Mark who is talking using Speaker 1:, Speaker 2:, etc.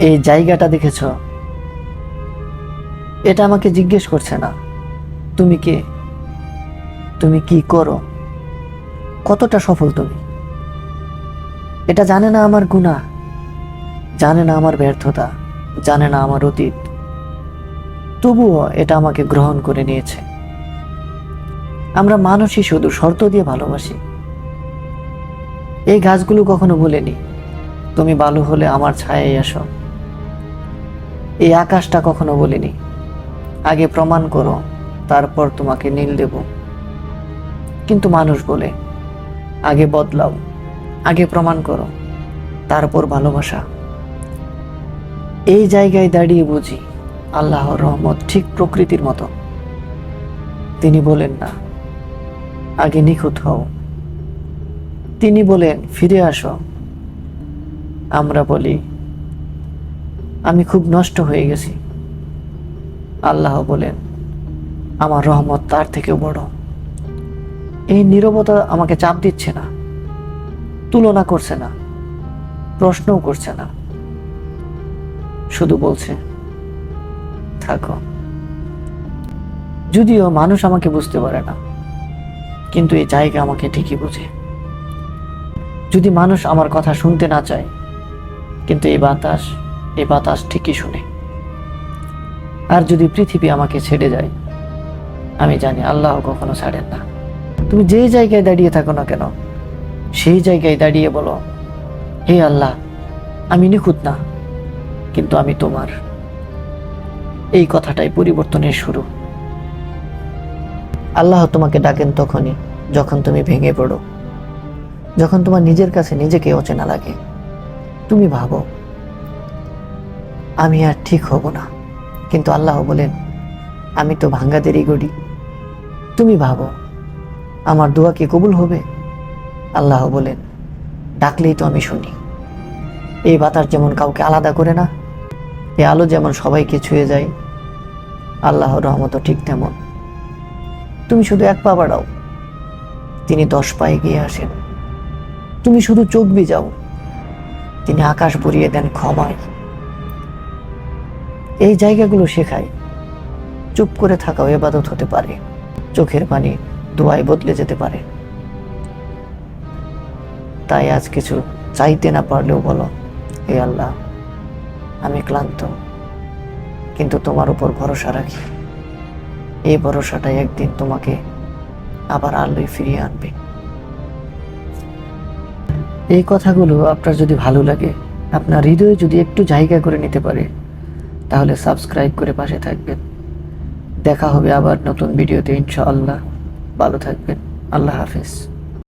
Speaker 1: এই জায়গাটা দেখেছ? এটা আমাকে জিজ্ঞেস করছে না। তুমি কে? তুমি কি করো? কতটা সফল তুমি? এটা জানে না আমার গুণা। জানে না আমার ব্যর্থতা। জানে না আমার অতীত। তবুও এটা আমাকে গ্রহণ করে নিয়েছে। আমরা মানুষই শুধু শর্ত দিয়ে ভালোবাসি। এই গাছগুলো কখনো বলেনি তুমি ভালো হলে আমার ছায়ায় এসো। এই আকাশটা কখনো বলিনি। আগে প্রমাণ করো, তারপর তোমাকে নীল দেব। কিন্তু মানুষ বলে, আগে বদলাও, আগে প্রমাণ করো, তারপর ভালোবাসা। এই জায়গায় দাঁড়িয়ে বুঝি, আল্লাহর রহমত ঠিক প্রকৃতির মতো। তিনি বলেন না, আগে নিখুঁত হও। তিনি বলেন, ফিরে আসো। আমরা বলি আমি খুব নষ্ট হয়ে গেছি। আল্লাহ বলেন, আমার রহমত তার থেকেও বড়। এই নীরবতা আমাকে চাপ দিচ্ছে না, তুলনা করছে না, প্রশ্নও করছে না। শুধু বলছে, থাকো। যদিও মানুষ আমাকে বুঝতে পারে না, কিন্তু এই জায়গা আমাকে ঠিকই বুঝে। যদি মানুষ আমার কথা শুনতে না চায়, কিন্তু এই বাতাস এই বাতাস ঠিকই শুনে। আর যদি পৃথিবী আমাকে ছেড়ে যায়, আমি জানি আল্লাহ কখনো ছাড়েন না। তুমি যেই জায়গায় দাঁড়িয়ে থাকো না কেন, সেই জায়গায় দাঁড়িয়ে বলো, হে আল্লাহ, আমি নিখুঁত না, কিন্তু আমি তোমার। এই কথাটাই পরিবর্তনের শুরু। আল্লাহ তোমাকে ডাকেন তখনই, যখন তুমি ভেঙে পড়ো। যখন তোমার নিজের কাছে নিজেকে অচেনা লাগে। তুমি ভাবো আমি আর ঠিক হব না। কিন্তু আল্লাহ বলেন, আমি তো ভাঙ্গাদেরই গড়ি। তুমি ভাবো, আমার দোয়া কি কবুল হবে? আল্লাহ বলেন, ডাকলেই তো আমি শুনি। এই বাতাস যেমন কাউকে আলাদা করে না, এ আলো যেমন সবাইকে ছুঁয়ে যায়। আল্লাহর রহমতও ঠিক তেমন। তুমি শুধু এক পা বাড়াও, তিনি দশ পা এগিয়ে আসেন। তুমি শুধু চোখ বি যাও তিনি আকাশ ভরিয়ে দেন ক্ষমায়। এই জায়গাগুলো শেখায়। চুপ করে থাকাও এবাদত হতে পারে। চোখের পানি দোয়ায় বদলে যেতে পারে। তাই আজ কিছু চাইতে না পারলেও বলো, হে আল্লাহ, আমি ক্লান্ত। কিন্তু তোমার উপর ভরসা রাখি। এই ভরসাটাই একদিন তোমাকে আবার আলোয় ফিরিয়ে আনবে। এই কথাগুলো আপনার যদি ভালো লাগে, আপনার হৃদয়ে যদি একটু জায়গা করে নিতে পারে তাহলে সাবস্ক্রাইব করে পাশে থাকবেন। দেখা হবে আবার নতুন ভিডিওতে, ইনশাআল্লাহ। ভালো থাকবেন। আল্লাহ হাফেজ।